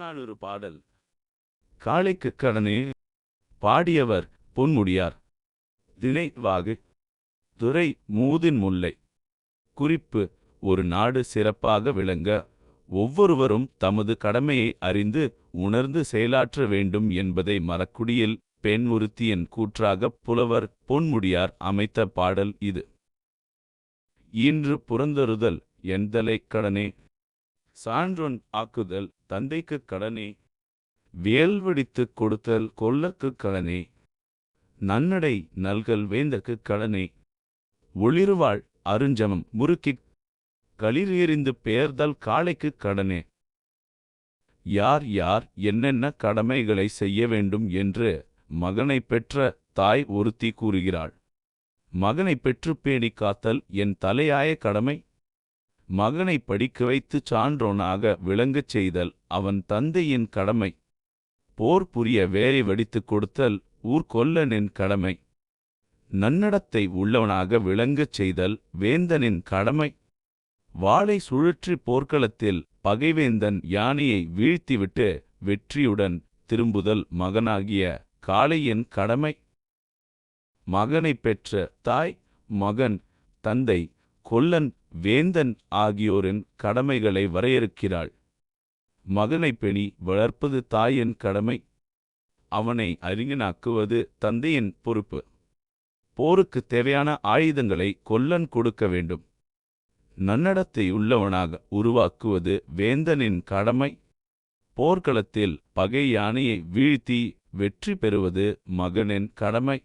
புறநானூறு பாடல். காளைக்கு கடனே பாடியவர் பொன்முடியார். திணை வாகு துறை மூதின் முல்லை. குறிப்பு ஒரு நாடு சிறப்பாக விளங்க ஒவ்வொருவரும் தமது கடமையை அறிந்து உணர்ந்து செயலாற்ற வேண்டும் என்பதை மறக்குடியில் பெண் ஒருத்தியின் கூற்றாகப் புலவர் பொன்முடியார் அமைத்த பாடல் இது. இன்று புறந்தருதல் எந்தலைக் கடனே சான்றொன் ஆக்குதல் தந்தைக்குக் கடனே. வேல்வடித்துக் கொடுத்தல் கொல்லக்குக் கடனே. நன்னடை நல்கல் வேந்தக்குக் கடனே. ஒளிருவாள் அருஞ்சமம் முறுக்கிக் களிர் எறிந்து பெயர்தல் காளைக்குக் கடனே. யார் யார் என்னென்ன கடமைகளை செய்ய வேண்டும் என்று மகனைப் பெற்ற தாய் ஒருத்தி கூறுகிறாள். மகனைப் பெற்றுப் பேணிக் காத்தல் என் தலையாய கடமை. மகனை படிக்க வைத்துச் சான்றோனாக விளங்கச் செய்தல் அவன் தந்தையின் கடமை. போர் புரிய வேலை வடித்துக் கொடுத்தல் ஊர்கொல்லனின் கடமை. நன்னடத்தை உள்ளவனாக விளங்கச் செய்தல் வேந்தனின் கடமை. வாளை சுழற்றி போர்க்களத்தில் பகைவேந்தன் யானையை வீழ்த்திவிட்டு வெற்றியுடன் திரும்புதல் மகனாகிய காளையின் கடமை. மகனைப் பெற்ற தாய் மகன் தந்தை கொல்லன் வேந்தன் ஆகியோரின் கடமைகளை வரையறுக்கிறாள். மகனை பெணி வளர்ப்பது தாயின் கடமை. அவனை அறிஞனாக்குவது தந்தையின் பொறுப்பு. போருக்குத் தேவையான ஆயுதங்களை கொல்லன் கொடுக்க வேண்டும். நன்னடத்தை உள்ளவனாக உருவாக்குவது வேந்தனின் கடமை. போர்க்களத்தில் பகை யானையை வீழ்த்தி வெற்றி பெறுவது மகனின் கடமை.